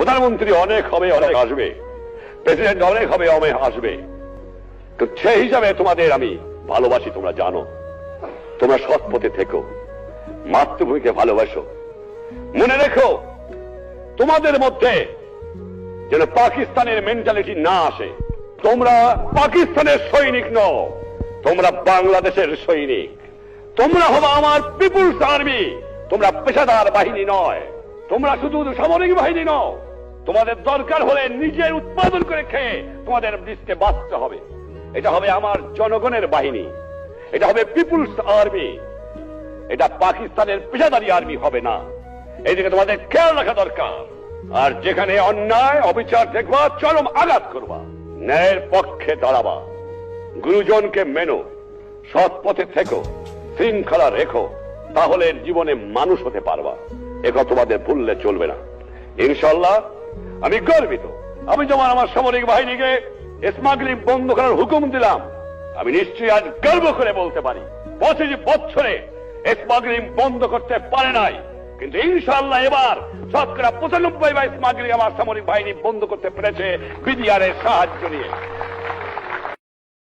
প্রধানমন্ত্রী অনেক হবে অনেক আসবে। প্রেসিডেন্ট অনেক হবে অনেক আসবে। তো সেই হিসাবে তোমাদের আমি ভালোবাসি তোমরা জানো। তোমরা সৎ পথে থেকো মাতৃভূমিকে ভালোবাসো। মনে রেখো তোমাদের মধ্যে যেন পাকিস্তানের মেন্টালিটি না আসে। তোমরা পাকিস্তানের সৈনিক নও তোমরা বাংলাদেশের সৈনিক। তোমরা হবে আমার পিপুলস আর্মি তোমরা পেশাদার বাহিনী নয়। তোমরা শুধু সামরিক বাহিনী নও। তোমাদের দরকার হলে নিজের উৎপাদন করে খেয়ে তোমাদের দেশকে বাঁচতে হবে। এটা হবে আমার জনগণের বাহিনী। এটা হবে পিপুলস আর্মি। এটা পাকিস্তানের পেশাদারি আর্মি হবে না। এদিকে তোমাদের খেয়াল রাখা দরকার। আর যেখানে অন্যায়, অবিচার দেখবা, চরম আঘাত করবা। ন্যায়ের পক্ষে দাঁড়াবা। গুরুজনকে মেনো, সৎ পথে থেকো, শৃঙ্খলা রেখো, তাহলে জীবনে মানুষ হতে পারবা। একথা তোমাদের ভুললে চলবে না। ইনশাল্লাহ আমি গর্বিত। আমি যেমন আমার সামরিক বাহিনীকে স্মাগলিং বন্ধ করার হুকুম দিলাম, আমি নিশ্চয়ই আজ গর্ব করে বলতে পারি, পঁচিশ বছরে স্মাগলিং বন্ধ করতে পারে নাই। কিন্তু ইনশাল্লাহ এবার শতকরা পঁচানব্বই বা স্মাগলিং আমার সামরিক বাহিনী বন্ধ করতে পেরেছে বিডিআর এর সাহায্য নিয়ে।